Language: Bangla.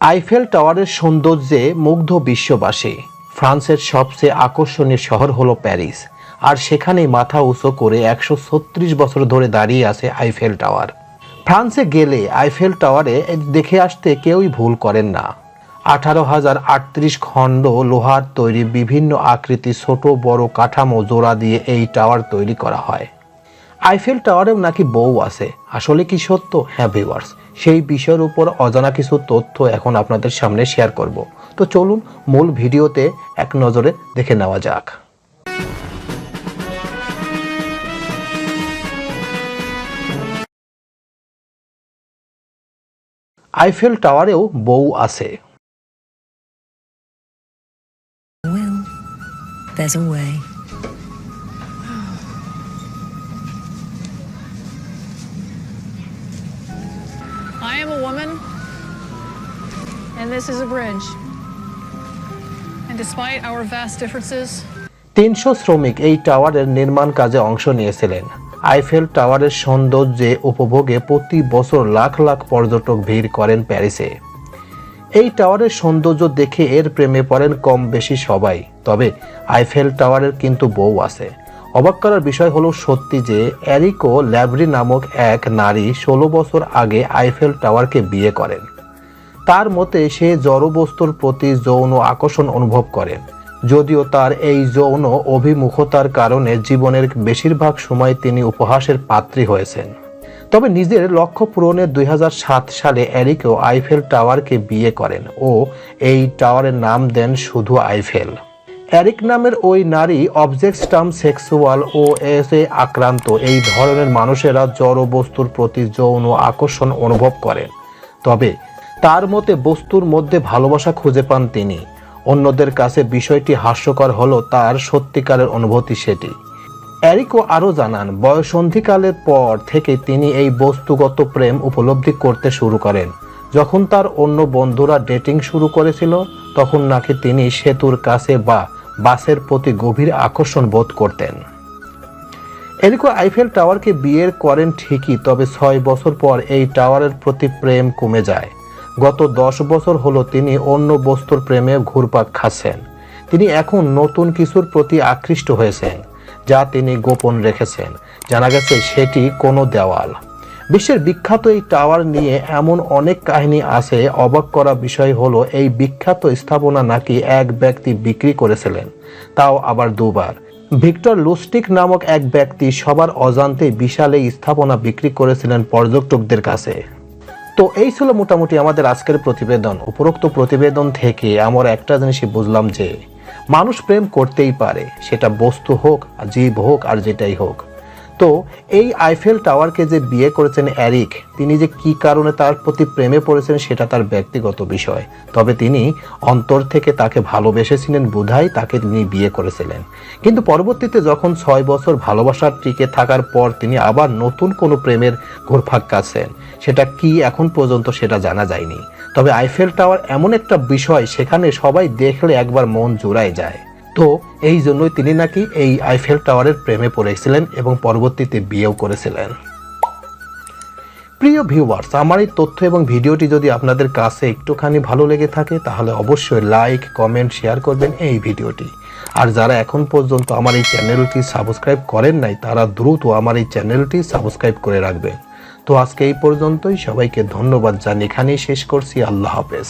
আইফেল টাওয়ারের সৌন্দর্যে মুগ্ধ বিশ্ববাসী। ফ্রান্সের সবচেয়ে আকর্ষণীয় শহর হলো প্যারিস, আর সেখানেই মাথা উঁচু করে একশো ছত্রিশ বছর ধরে দাঁড়িয়ে আছে আইফেল টাওয়ার। ফ্রান্সে গেলে আইফেল টাওয়ারে দেখে আসতে কেউই ভুল করেন না। আঠারো হাজার আটত্রিশ খণ্ড লোহার তৈরি বিভিন্ন আকৃতি ছোট বড় কাঠামো জোড়া দিয়ে এই টাওয়ার তৈরি করা হয়। আইফেল টাওয়ারেও নাকি বউ আছে। আসলে কি সত্য? হ্যাঁ ভিউয়ার্স সেই বিষয়ের উপর অজানা কিছু তথ্য এখন আপনাদের সামনে শেয়ার করব। তো চলুন মূল ভিডিওতে এক নজরে দেখে নেওয়া যাক। আইফেল টাওয়ারেও বউ আছে। There's a way. Am a woman, and this is a bridge. And despite our vast differences, তিনশো শ্রমিক এই টাওয়ারের নির্মাণ কাজে অংশ নিয়েছিলেন। আইফেল টাওয়ারের সৌন্দর্যে উপভোগে প্রতি বছর লাখ লাখ পর্যটক ভিড় করেন প্যারিসে। এই টাওয়ারের সৌন্দর্য দেখে এর প্রেমে পড়েন কম বেশি সবাই তবে আইফেল টাওয়ারের কিন্তু বউ আছে। অবাক করার বিষয় হলো সত্যি যে অ্যারিকো ল্যাবরি নামক এক নারী ষোলো বছর আগে আইফেল টাওয়ারকে বিয়ে করেন। তার মতে সে জড়বস্তুর প্রতি যৌন আকর্ষণ অনুভব করেন যদিও তার এই যৌন অভিমুখতার কারণে জীবনের বেশিরভাগ সময় তিনি উপহাসের পাত্রী হয়েছেন। তবে নিজের লক্ষ্য পূরণে দুই হাজার সাত সালে অ্যারিকেও আইফেল টাওয়ারকে বিয়ে করেন ও এই টাওয়ারের নাম দেন শুধু আইফেল। অ্যারিক নামের ওই নারী অবজেক্টস্টাম সেক্সুয়াল ও এস আক্রান্ত। এই ধরনের মানুষেরা জড় বস্তুর প্রতি যৌন আকর্ষণ অনুভব করেন তবে তার মতে বস্তুর মধ্যে ভালোবাসা খুঁজে পান তিনি। অন্যদের কাছে বিষয়টি হাস্যকর হলো তার সত্যিকারের অনুভূতি সেটি। অ্যারিকো আরও জানান, বয়সন্ধিকালের পর থেকে তিনি এই বস্তুগত প্রেম উপলব্ধি করতে শুরু করেন। যখন তার অন্য বন্ধুরা ডেটিং শুরু করেছিল, তখন নাকি তিনি সেতুর কাছে বা বাসের প্রতি গভীর আকর্ষণ বোধ করতেন। এরিকো আইফেল টাওয়ারকে বিয়ের করেন ঠিকই, তবে ছয় বছর পর এই টাওয়ারের প্রতি প্রেম কমে যায়। গত দশ বছর হলো তিনি অন্য বস্তুর প্রেমে ঘুরপাক খাচ্ছেন। তিনি এখন নতুন কিছুর প্রতি আকৃষ্ট হয়েছেন, যা তিনি গোপন রেখেছেন। জানা গেছে সেটি কোনো দেওয়াল। বিশ্বের বিখ্যাত এই টাওয়ার নিয়ে এমন অনেক কাহিনী আছে, অবাক করা বিষয় হলো এই বিখ্যাত স্থাপনা নাকি এক ব্যক্তি বিক্রি করেছিলেন। তাও আবার দুবার। ভিক্টর লুস্টিক নামক এক ব্যক্তি সবার অজান্তে বিশাল এই স্থাপনা বিক্রি করেছিলেন পর্যটকদের কাছে। তো এই ছিল মোটামুটি আমাদের আজকের প্রতিবেদন। উপরোক্ত প্রতিবেদন থেকে আমরা একটা জিনিসই বুঝলাম যে, মানুষ প্রেম করতেই পারে, সেটা বস্তু হোক জীব হোক, আর যেটাই হোক। তো এই আইফেল টাওয়ারকে যে বিয়ে করেছেন অ্যারিক তিনি যে কি কারণে তার প্রতি প্রেমে পড়েছেন সেটা তার ব্যক্তিগত বিষয়। তবে তিনি অন্তর থেকে তাকে ভালোবেসেছিলেন বোধাই তাকে তিনি বিয়ে করেছিলেন। কিন্তু পরবর্তীতে যখন ছয় বছর ভালোবাসার টিকে থাকার পর তিনি আবার নতুন কোনো প্রেমের ঘুরফাক কাছেন সেটা কি এখন পর্যন্ত সেটা জানা যায়নি। তবে আইফেল টাওয়ার এমন একটা বিষয় সেখানে সবাই দেখলে একবার মন জোড়ায় যায়। তো এই জন্যই তিনি নাকি এই আইফেল টাওয়ারের প্রেমে পড়েছিলেন এবং পরবর্তীতে বিয়েও করেছিলেন। প্রিয় ভিউয়ার্স আমার এই তথ্য এবং ভিডিওটি যদি আপনাদের কাছে একটুখানি ভালো লেগে থাকে, তাহলে অবশ্যই লাইক কমেন্ট শেয়ার করবেন এই ভিডিওটি। আর যারা এখন পর্যন্ত আমার এই চ্যানেলটি সাবস্ক্রাইব করেন নাই, তারা দ্রুত আমার এই চ্যানেলটি সাবস্ক্রাইব করে রাখবেন। তো আজকে এই পর্যন্তই, সবাইকে ধন্যবাদ জানিয়ে এখানেই শেষ করছি। আল্লাহ হাফেজ।